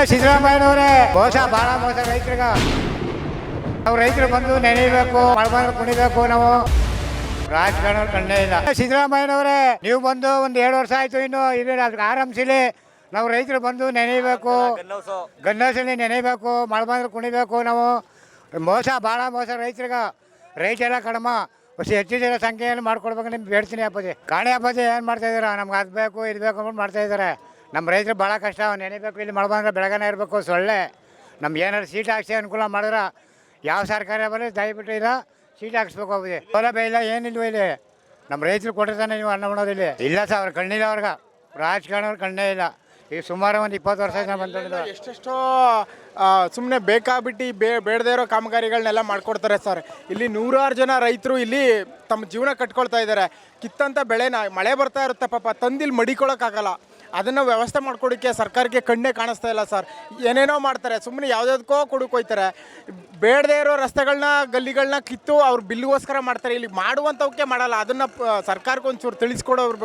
ಸಿದ್ದರಾಮಯ್ಯನವರೇ ಮೋಸ ಬಹಳ ಮೋಸ ರೈತರಿಗ. ನಾವು ರೈತರು ಬಂದು ನೆನೆಯಬೇಕು ಮಳೆ ಬಂದ್ರೆ ಕುಣಿಬೇಕು ನಾವು. ರಾಜಕಾರಣ ಕಂಡೇ ಇಲ್ಲ. ಸಿದ್ದರಾಮಯ್ಯನವರೇ, ನೀವು ಬಂದು ಒಂದು ಎರಡು ವರ್ಷ ಆಯ್ತು ಇನ್ನು ಇದು ಅದಕ್ಕೆ ನಾವು ರೈತರು ಬಂದು ನೆನೆಯಬೇಕು ಗನ್ನಸಲ್ಲಿ ನೆನೆಯಬೇಕು ಮಳೆ ಬಂದ್ರೆ ಕುಣಿಬೇಕು ನಾವು. ಮೋಸ ಭಾಳ ಮೋಸ ರೈತರಿಗ. ರೈತರ ಕಡಿಮೆ. ಹೊಸ ಹೆಚ್ಚು ಜನ ಸಂಖ್ಯೆಯನ್ನು ಮಾಡ್ಕೊಡ್ಬೇಕು ನಿಮ್ಗೆ ಬೇಡ್ತೀನಿ ಅಪ್ಪಾಜಿ. ಕಾಣೆ ಅಪ್ಪಾಜಿ ಏನು ಮಾಡ್ತಾ ಇದ್ದೀರಾ? ನಮ್ಗೆ ಅದು ಬೇಕು, ಇದು ಬೇಕು ಅಂದ್ಬಿಟ್ಟು ಮಾಡ್ತಾ ಇದ್ದಾರೆ. ನಮ್ಮ ರೈತರು ಭಾಳ ಕಷ್ಟ ನೆನೆಬೇಕು ಇಲ್ಲಿ ಮಳೆ ಬಂದ್ರೆ ಬೆಳಗನೆ ಇರಬೇಕು ಸೊಳ್ಳೆ. ನಮ್ಗೆ ಏನಾದ್ರು ಸೀಟ್ ಹಾಕ್ಸಿ ಅನುಕೂಲ ಮಾಡಿದ್ರೆ ಯಾವ ಸರ್ಕಾರ ಬರಲಿ ದಯವಿಟ್ಟು ಇಲ್ಲ ಸೀಟ್ ಹಾಕ್ಸ್ಬೇಕು ಹೋಗಿದೆ ಸೌಲಭ್ಯ ಇಲ್ಲ ಏನಿಲ್ವ ಇಲ್ಲಿ. ನಮ್ಮ ರೈತರು ಕೊಟ್ಟಿರ್ತಾನೆ ನೀವು ಅನ್ನ ಮಾಡೋದಿಲ್ಲ ಇಲ್ಲ. ಸರ್ ಅವ್ರು ಕಣ್ಣಿಲ್ಲ ಅವ್ರಿಗೆ. ರಾಜಕಾರಣವ್ರು ಕಣ್ಣೇ ಇಲ್ಲ. ಈಗ ಸುಮಾರು ಒಂದು ಇಪ್ಪತ್ತು ವರ್ಷ ಜನ ಬಂದು ಎಷ್ಟೆಷ್ಟೋ ಸುಮ್ಮನೆ ಬೇಕಾಬಿಟ್ಟು ಬೇ ಬೇಡದೇ ಇರೋ ಕಾಮಗಾರಿಗಳನ್ನೆಲ್ಲ ಮಾಡ್ಕೊಡ್ತಾರೆ ಸರ್. ಇಲ್ಲಿ ನೂರಾರು ಜನ ರೈತರು ಇಲ್ಲಿ ತಮ್ಮ ಜೀವನ ಕಟ್ಕೊಳ್ತಾ ಇದ್ದಾರೆ ಕಿತ್ತಂಥ ಬೆಳೆನ ಮಳೆ ಬರ್ತಾ ಇರುತ್ತೆ ಪಾಪ ತಂದಿಲ್ಲಿ ಮಡಿಕೊಳಕ್ಕಾಗಲ್ಲ. ಅದನ್ನು ವ್ಯವಸ್ಥೆ ಮಾಡ್ಕೊಡೋಕ್ಕೆ ಸರ್ಕಾರಕ್ಕೆ ಕಣ್ಣೇ ಕಾಣಿಸ್ತಾ ಇಲ್ಲ ಸರ್. ಏನೇನೋ ಮಾಡ್ತಾರೆ ಸುಮ್ಮನೆ ಯಾವುದ್ಯಾವ್ದಕ್ಕೋ ಕುಡುಕೋಯ್ತಾರೆ. ಬೇಡದೇ ಇರೋ ರಸ್ತೆಗಳನ್ನ ಗಲ್ಲಿಗಳನ್ನ ಕಿತ್ತು ಅವ್ರು ಬಿಲ್ಲಿಗೋಸ್ಕರ ಮಾಡ್ತಾರೆ. ಇಲ್ಲಿ ಮಾಡುವಂಥವಕ್ಕೆ ಮಾಡಲ್ಲ. ಅದನ್ನು ಸರ್ಕಾರಕ್ಕೆ ಒಂಚೂರು ತಿಳಿಸ್ಕೊಡೋ ಇರಬೇಕು